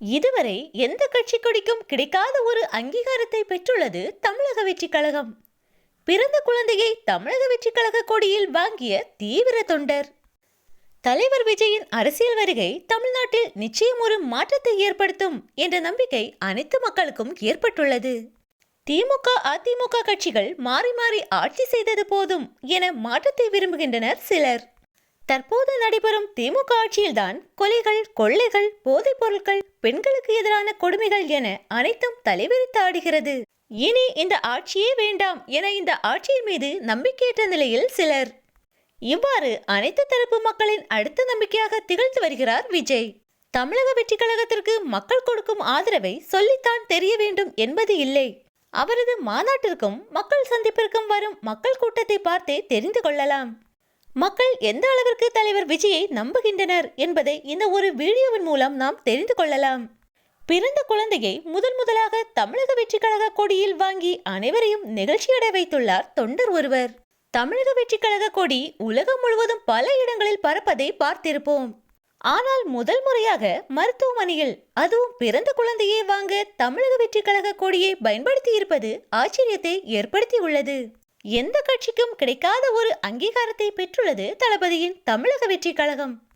இதுவரை எந்த கட்சி கொடிக்கும் கிடைக்காத ஒரு அங்கீகாரத்தை பெற்றுள்ளது தமிழக வெற்றி கழகம். பிறந்த குழந்தையை தமிழக வெற்றி கழக கொடியில் வாங்கிய தீவிர தொண்டர். தலைவர் விஜயின் அரசியல் வருகை தமிழ்நாட்டில் நிச்சயம் ஒரு மாற்றத்தை ஏற்படுத்தும் என்ற நம்பிக்கை அனைத்து மக்களுக்கும் ஏற்பட்டுள்ளது. திமுக அதிமுக கட்சிகள் மாறி மாறி ஆட்சி செய்தது போதும் என மாற்றத்தை விரும்புகின்றனர் சிலர். தற்போது நடைபெறும் திமுக ஆட்சியில்தான் கொலைகள் கொள்ளைகள் போதைப் பொருட்கள் பெண்களுக்கு எதிரான கொடுமைகள் என அனைத்தும் தலைவிரித்து ஆடுகிறது. இனி இந்த ஆட்சியே வேண்டாம் என இந்த ஆட்சியின் மீது நம்பிக்கையற்ற நிலையில் சிலர். இவ்வாறு அனைத்து தரப்பு மக்களின் அடுத்த நம்பிக்கையாக திகழ்ந்து வருகிறார் விஜய். தமிழக வெற்றி கழகத்திற்கு மக்கள் கொடுக்கும் ஆதரவை சொல்லித்தான் தெரிய வேண்டும் என்பது இல்லை. அவரது மாநாட்டிற்கும் மக்கள் சந்திப்பிற்கும் வரும் மக்கள் கூட்டத்தை பார்த்தே தெரிந்து கொள்ளலாம். மக்கள் எந்த அளவிற்கு தலைவர் விஜயை நம்புகின்றனர் என்பதை இந்த ஒரு வீடியோவின் மூலம் நாம் தெரிந்து கொள்ளலாம். பிறந்த குழந்தையை முதன் முதலாக தமிழக வெற்றி கழக கொடியில் வாங்கி அனைவரையும் நிகழ்ச்சியடை வைத்துள்ளார் தொண்டர் ஒருவர். தமிழக வெற்றி கழக கொடி உலகம் முழுவதும் பல இடங்களில் பறப்பதை பார்த்திருப்போம். ஆனால் முதல் முறையாக மருத்துவமனையில் அதுவும் பிறந்த குழந்தையை வாங்க தமிழக வெற்றி கழக கொடியை பயன்படுத்தி இருப்பது ஆச்சரியத்தை ஏற்படுத்தியுள்ளது. எந்த கட்சிக்கும் கிடைக்காத ஒரு அங்கீகாரத்தை பெற்றுள்ளது தளபதியின் தமிழக வெற்றி கழகம்.